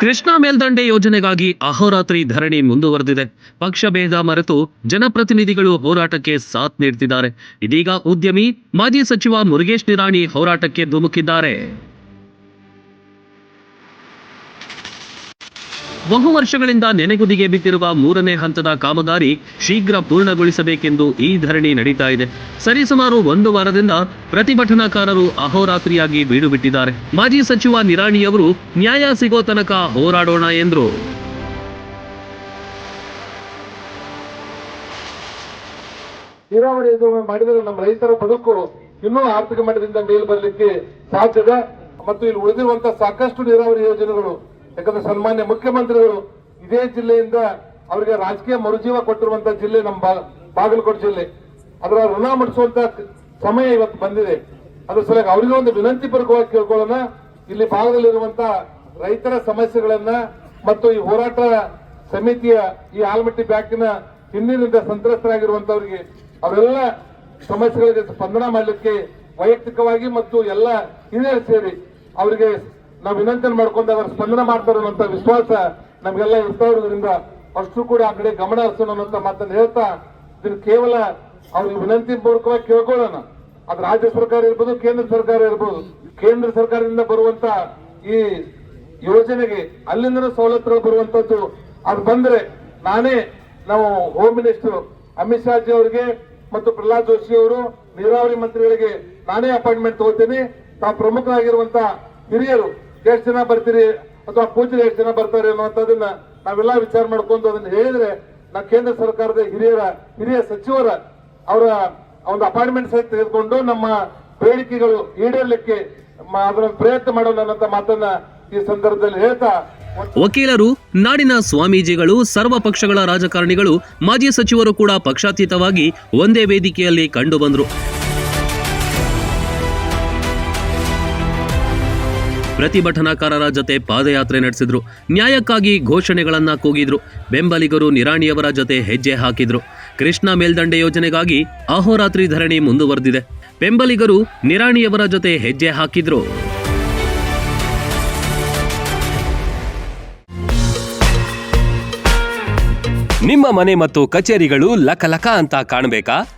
ಕೃಷ್ಣಾ ಮೇಲ್ದಂಡೆ ಯೋಜನೆಗಾಗಿ ಅಹೋರಾತ್ರಿ ಧರಣಿ ಮುಂದುವರೆದಿದೆ. ಪಕ್ಷ ಭೇದ ಮರೆತು ಜನಪ್ರತಿನಿಧಿಗಳು ಹೋರಾಟಕ್ಕೆ ಸಾಥ್ ನೀಡ್ತಿದ್ದಾರೆ. ಇದೀಗ ಉದ್ಯಮಿ, ಮಾಜಿ ಸಚಿವ ಮುರುಗೇಶ್ ನಿರಾಣಿ ಹೋರಾಟಕ್ಕೆ ಧುಮುಕಿದ್ದಾರೆ. ಬಹು ವರ್ಷಗಳಿಂದ ನೆನೆಗುದಿಗೆ ಬಿದ್ದಿರುವ ಮೂರನೇ ಹಂತದ ಕಾಮಗಾರಿ ಶೀಘ್ರ ಪೂರ್ಣಗೊಳಿಸಬೇಕೆಂದು ಈ ಧರಣಿ ನಡೀತಾ ಇದೆ. ಸರಿಸುಮಾರು ಒಂದು ವಾರದಿಂದ ಪ್ರತಿಭಟನಾಕಾರರು ಅಹೋರಾತ್ರಿಯಾಗಿ ಬೀಡು ಬಿಟ್ಟಿದ್ದಾರೆ. ಮಾಜಿ ಸಚಿವ ನಿರಾಣಿಯವರು ನ್ಯಾಯ ಸಿಗೋ ತನಕ ಹೋರಾಡೋಣ ಎಂದರು. ನೀರಾವರಿ ಮಾಡಿದರೆ ನಮ್ಮ ರೈತರ ಬದುಕು ಇನ್ನೂ ಆರ್ಥಿಕ ಮಟ್ಟದಿಂದ ಮೇಲ್ ಬರಲಿಕ್ಕೆ ಸಾಧ್ಯದ. ಮತ್ತು ಇಲ್ಲಿ ಉಳಿದಿರುವಂತಹ ಸಾಕಷ್ಟು ನೀರಾವರಿ ಯೋಜನೆಗಳು ಯಾಕಂದ್ರೆ ಸನ್ಮಾನ್ಯ ಮುಖ್ಯಮಂತ್ರಿಗಳು ಇದೇ ಜಿಲ್ಲೆಯಿಂದ ಅವರಿಗೆ ರಾಜಕೀಯ ಮರುಜೀವ ಕೊಟ್ಟಿರುವಂತಹ ಜಿಲ್ಲೆ ನಮ್ಮ ಬಾಗಲಕೋಟೆ ಜಿಲ್ಲೆ. ಅದರ ಋಣ ಮುಡಿಸುವಂತ ಸಮಯ ಇವತ್ತು ಬಂದಿದೆ. ಅದ್ರ ಸಲುವಾಗಿ ಅವರಿಗೆ ಒಂದು ವಿನಂತಿ ಪೂರ್ವಕವಾಗಿ ಕೇಳ್ಕೊಳ್ಳೋಣ. ಇಲ್ಲಿ ಭಾಗದಲ್ಲಿರುವಂತ ರೈತರ ಸಮಸ್ಯೆಗಳನ್ನ ಮತ್ತು ಈ ಹೋರಾಟ ಸಮಿತಿಯ ಈ ಆಲ್ಮಟ್ಟಿ ಬ್ಯಾಂಕಿನ ಹಿಂದಿನಿಂದ ಸಂತ್ರಸ್ತರಾಗಿರುವಂತವರಿಗೆ ಅವರೆಲ್ಲ ಸಮಸ್ಯೆಗಳಿಗೆ ಸ್ಪಂದನ ಮಾಡಲಿಕ್ಕೆ ವೈಯಕ್ತಿಕವಾಗಿ ಮತ್ತು ಎಲ್ಲ ಹಿರಿಯರು ಸೇರಿ ಅವರಿಗೆ ನಾವು ವಿನಂತಿ ಮಾಡ್ಕೊಂಡು ಅವರ ಸ್ಪಂದನ ಮಾಡ್ತಾರೆ ಅನ್ನೋಂಥ ವಿಶ್ವಾಸ ನಮಗೆಲ್ಲ ಇರ್ತಾ ಇರೋದ್ರಿಂದ ಅಷ್ಟು ಕೂಡ ಆ ಕಡೆ ಗಮನ ಹರಿಸೋಣ ಅನ್ನೋಂಥ ಮಾತನ್ನು ಹೇಳ್ತಾ ಇದನ್ನು ಕೇವಲ ಅವ್ರಿಗೆ ವಿನಂತಿ ಪೂರ್ವಕವಾಗಿ ಕೇಳ್ಕೊಳ್ಳೋಣ. ಅದು ರಾಜ್ಯ ಸರ್ಕಾರ ಇರ್ಬೋದು, ಕೇಂದ್ರ ಸರ್ಕಾರ ಇರ್ಬೋದು, ಕೇಂದ್ರ ಸರ್ಕಾರದಿಂದ ಬರುವಂತ ಈ ಯೋಜನೆಗೆ ಅಲ್ಲಿಂದನೂ ಸವಲತ್ತುಗಳು ಬರುವಂತದ್ದು ಅದು ಬಂದ್ರೆ ನಾನೇ ನಾವು ಹೋಮ್ ಮಿನಿಸ್ಟರ್ ಅಮಿತ್ ಶಾ ಜಿ ಅವರಿಗೆ ಮತ್ತು ಪ್ರಹ್ಲಾದ್ ಜೋಶಿ ಅವರು, ನೀರಾವರಿ ಮಂತ್ರಿಗಳಿಗೆ ನಾನೇ ಅಪಾಯಿಂಟ್ಮೆಂಟ್ ತಗೋತೀನಿ. ತಾವು ಪ್ರಮುಖರಾಗಿರುವಂತಹ ಹಿರಿಯರು ಎಷ್ಟು ಜನ ಬರ್ತೀರಿ ಅಥವಾ ಪೂಜೆಗೆ ಎಷ್ಟು ಜನ ಬರ್ತಾರೆ ಅನ್ನುವಂಥದ್ದನ್ನ ನಾವೆಲ್ಲ ವಿಚಾರ ಮಾಡ್ಕೊಂಡು ಅದನ್ನ ಹೇಳಿದ್ರೆ ನಾ ಕೇಂದ್ರ ಸರ್ಕಾರದ ಹಿರಿಯರ, ಹಿರಿಯ ಸಚಿವರ ಅವರ ಒಂದು ಅಪಾಯಿಂಟ್ಮೆಂಟ್ ಸಹಿತ ತೆಗೆದುಕೊಂಡು ನಮ್ಮ ಬೇಡಿಕೆಗಳು ಈಡೇರ್ಲಿಕ್ಕೆ ಅದರ ಪ್ರಯತ್ನ ಮಾಡೋಣ ಅನ್ನೋ ಮಾತನ್ನ ಈ ಸಂದರ್ಭದಲ್ಲಿ ಹೇಳ್ತಾ ವಕೀಲರು, ನಾಡಿನ ಸ್ವಾಮೀಜಿಗಳು, ಸರ್ವ ಪಕ್ಷಗಳ ರಾಜಕಾರಣಿಗಳು, ಮಾಜಿ ಸಚಿವರು ಕೂಡ ಪಕ್ಷಾತೀತವಾಗಿ ಒಂದೇ ವೇದಿಕೆಯಲ್ಲಿ ಕಂಡುಬಂದರು ಪ್ರತಿಭಟನಾಕಾರರ ಜೊತೆ ಪಾದಯಾತ್ರೆ ನಡೆಸಿದ್ರು. ನ್ಯಾಯಕ್ಕಾಗಿ ಘೋಷಣೆಗಳನ್ನು ಕೂಗಿದ್ರು. ಬೆಂಬಲಿಗರು ನಿರಾಣಿಯವರ ಜೊತೆ ಹೆಜ್ಜೆ ಹಾಕಿದ್ರು. ಕೃಷ್ಣ ಮೇಲ್ದಂಡೆ ಯೋಜನೆಗಾಗಿ ಅಹೋರಾತ್ರಿ ಧರಣಿ ಮುಂದುವರೆದಿದೆ. ಬೆಂಬಲಿಗರು ನಿರಾಣಿಯವರ ಜೊತೆ ಹೆಜ್ಜೆ ಹಾಕಿದ್ರು. ನಿಮ್ಮ ಮನೆ ಮತ್ತು ಕಚೇರಿಗಳು ಲಕಲಕ ಅಂತ ಕಾಣಬೇಕಾ?